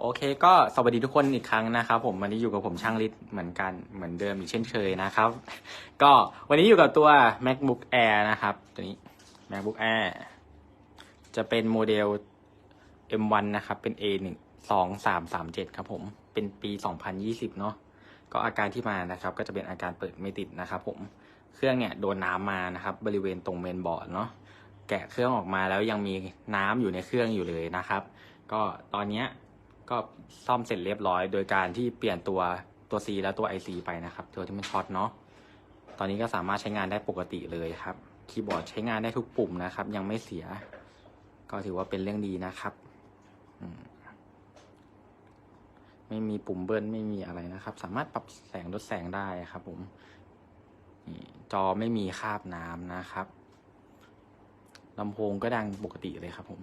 โอเคก็สวัสดีทุกคนอีกครั้งนะครับผมวันนี้อยู่กับผมช่างฤทธิ์เหมือนกันเหมือนเดิมอีกเช่นเคยนะครับ ก็วันนี้อยู่กับตัว macbook air นะครับ ตัวนี้ macbook air จะเป็นโมเดล M1 นะครับ เป็น A หนึ่งสองสามสามเจ็ดครับผมเป็นปี 2020 เนาะก็อาการที่มานะครับ ก็จะเป็นอาการเปิดไม่ติดนะครับผมเครื่องเนี่ยโดนน้ำมานะครับ บริเวณตรงเมนบอร์ดเนาะแกะเครื่องออกมาแล้วยังมีน้ำอยู่ในเครื่องอยู่เลยนะครับ ก็ตอนเนี้ย ก็ซ่อมเสร็จเรียบร้อย โดยการที่เปลี่ยนตัวตัว C และตัว IC ไปนะครับตัวที่มันช็อตเนาะตอนนี้ก็สามารถใช้งานได้ปกติเลยครับคีย์บอร์ดใช้งานได้ทุกปุ่มนะครับ ยังไม่เสีย ก็ถือว่าเป็นเรื่องดีนะครับไม่มีปุ่มเบิ้ลไม่มีอะไรนะครับ สามารถปรับแสงลดแสงได้ครับ ผมจอไม่มีคราบน้ำนะครับลำโพงก็ดังปกติเลยครับผม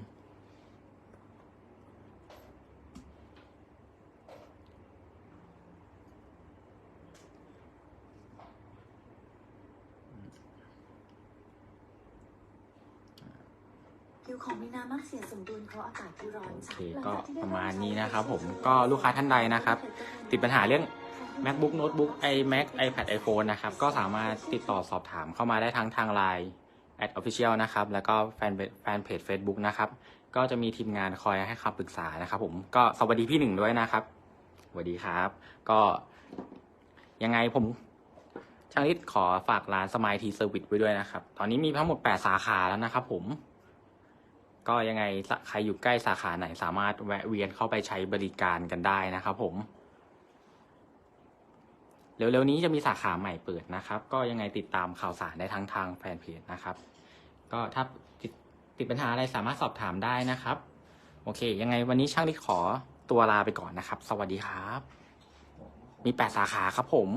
ผิวของมีน้ำมักเสียสมดุลเพราะอากาศที่ร้อนโอจัเคดก็หลังจที่ได้ประมาณลองใช้นี้นะครับผมก็ลูกค้าท่านใดนะครับ ติดปัญหาเรื่อง macbook notebook iMac iPad iPhone นะครับ ก็สามารถติดต่อสอบถามเข้ามาได้ทั้งทาง Line at official นะครับ แล้วก็แฟนแฟนเพจ Facebook นะครับ ก็จะมีทีมงานคอยให้คำปรึกษานะครับผมก็สวัสดีพี่หนึ่งด้วยนะครับสวัสดีครับ ก็ยังไงผมช่างฤทธิ์ขอฝากร้านสมายทีเซอร์วิสไว้ด้วยนะครับ ตอนนี้มีทั้งหมด 8 สาขาแล้วนะครับผม ก็ยังไงใครอยู่ใกล้สาขาไหนสามารถแวะเวียนเข้าไปใช้บริการกันได้นะครับผม เร็วๆนี้จะมีสาขาใหม่เปิดนะครับ ก็ยังไงติดตามข่าวสารได้ทั้งทางแฟนเพจนะครับ ก็ถ้าติดติดปัญหาอะไรสามารถสอบถามได้นะครับ โอเค ยังไงวันนี้ช่างลิขอตัวลาไปก่อนนะครับ สวัสดีครับ มีแปดสาขาครับผม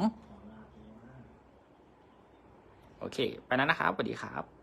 โอเค ไปแล้วนะครับสวัสดีครับ